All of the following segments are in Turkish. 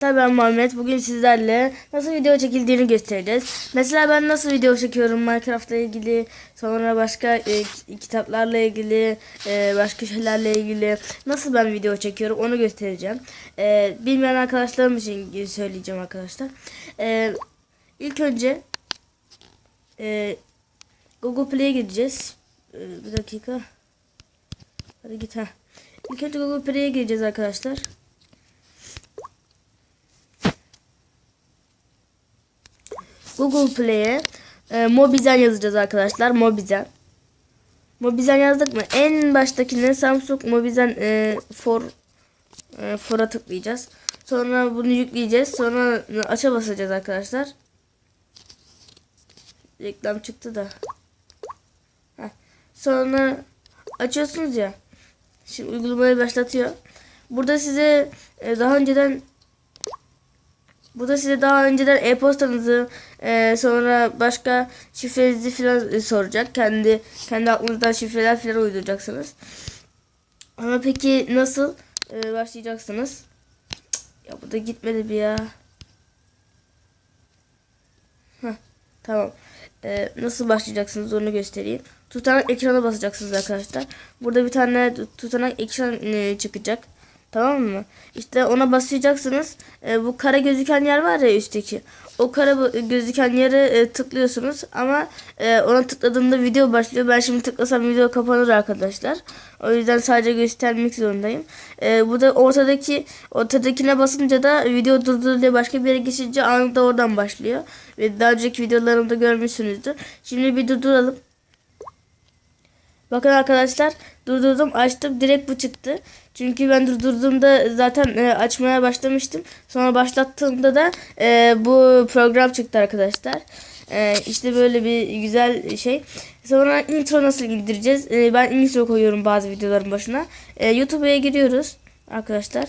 Tabii ben Muhammed. Bugün sizlerle nasıl video çekildiğini göstereceğiz. Mesela ben nasıl video çekiyorum Minecraft'la ilgili, sonra başka e, kitaplarla ilgili, e, başka şeylerle ilgili nasıl ben video çekiyorum onu göstereceğim. E, bilmeyen arkadaşlarım için söyleyeceğim arkadaşlar. E, ilk önce e, Google Play'e gideceğiz. E, bir dakika. Hadi git ha. İlk önce Google Play'e gireceğiz arkadaşlar. Google Play'e e, Mobizen yazacağız arkadaşlar. Mobizen. Mobizen yazdık mı? En baştakine Samsung Mobizen e, for e, for'a tıklayacağız. Sonra bunu yükleyeceğiz. Sonra aça basacağız arkadaşlar. Reklam çıktı da. Heh. Sonra açıyorsunuz ya. Şimdi uygulamayı başlatıyor. Burada size e, daha önceden Burada size daha önceden e-postanızı e, sonra başka şifrenizi falan e, soracak. Kendi kendi aklınızdan şifreler falan uyduracaksınız. Ama peki nasıl e, başlayacaksınız? Ya bu da gitmedi bir ya. Heh, tamam. E, nasıl başlayacaksınız onu göstereyim. Tutanak ekrana basacaksınız arkadaşlar. Burada bir tane tutanak ekran e, çıkacak. Tamam mı? İşte ona basacaksınız. E, bu kara gözüken yer var ya üstteki. O kara gözüken yere e, tıklıyorsunuz ama e, ona tıkladığımda video başlıyor. Ben şimdi tıklasam video kapanır arkadaşlar. O yüzden sadece göstermek zorundayım. E, bu da ortadaki ortadakine basınca da video durduruluyor. Başka bir yere geçince anında oradan başlıyor. Ve daha önceki videolarımda görmüşsünüzdür. Şimdi bir durduralım. Bakın arkadaşlar durdurdum açtım direkt bu çıktı. Çünkü ben durdurduğumda zaten e, açmaya başlamıştım. Sonra başlattığımda da e, bu program çıktı arkadaşlar. E, işte böyle bir güzel şey. Sonra intro nasıl indireceğiz? E, ben intro koyuyorum bazı videoların başına. E, YouTube'a giriyoruz arkadaşlar.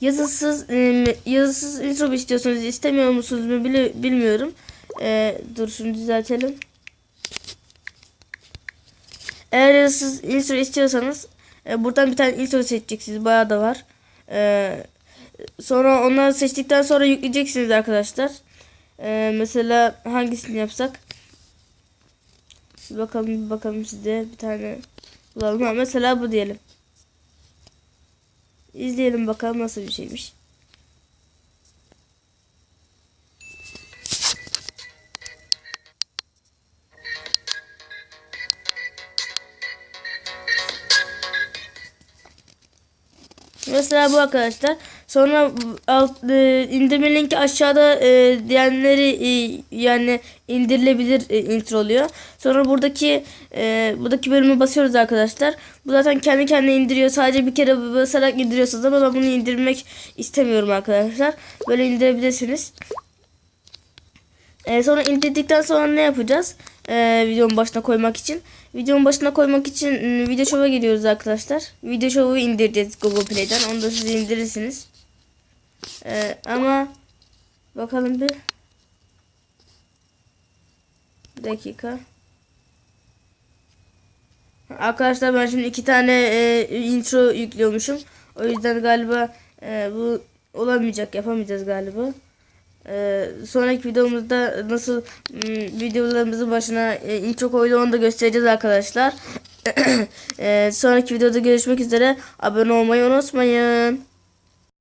Yazısız e, yazısız intro istiyorsunuz istemiyor musunuz mu bilmiyorum. E, dur şunu düzeltelim. Eğer siz intro istiyorsanız e, buradan bir tane intro seçeceksiniz. Bayağı da var. E, sonra onları seçtikten sonra yükleyeceksiniz arkadaşlar. E, mesela hangisini yapsak? Bir bakalım bir bakalım size bir tane bulalım. Ha, mesela bu diyelim. İzleyelim bakalım nasıl bir şeymiş. Mesela bu arkadaşlar. Sonra alt, e, indirme linki aşağıda e, diyenleri e, yani indirilebilir e, intro oluyor. Sonra buradaki e, buradaki bölümü basıyoruz arkadaşlar. Bu zaten kendi kendine indiriyor. Sadece bir kere basarak indiriyorsunuz ama ben bunu indirmek istemiyorum arkadaşlar. Böyle indirebilirsiniz. E, sonra indirdikten sonra ne yapacağız? E, videonun başına koymak için. Videonun başına koymak için ıı, video show'a giriyoruz arkadaşlar. Video show'u indireceğiz Google Play'den. Onu da siz indirirsiniz. E, ama bakalım bir. Bir dakika. Arkadaşlar ben şimdi iki tane e, intro yüklüyormuşum. O yüzden galiba e, bu olamayacak yapamayacağız galiba. Ee, sonraki videomuzda nasıl ım, videolarımızın başına e, intro koydu onu da göstereceğiz arkadaşlar. ee, sonraki videoda görüşmek üzere. Abone olmayı unutmayın.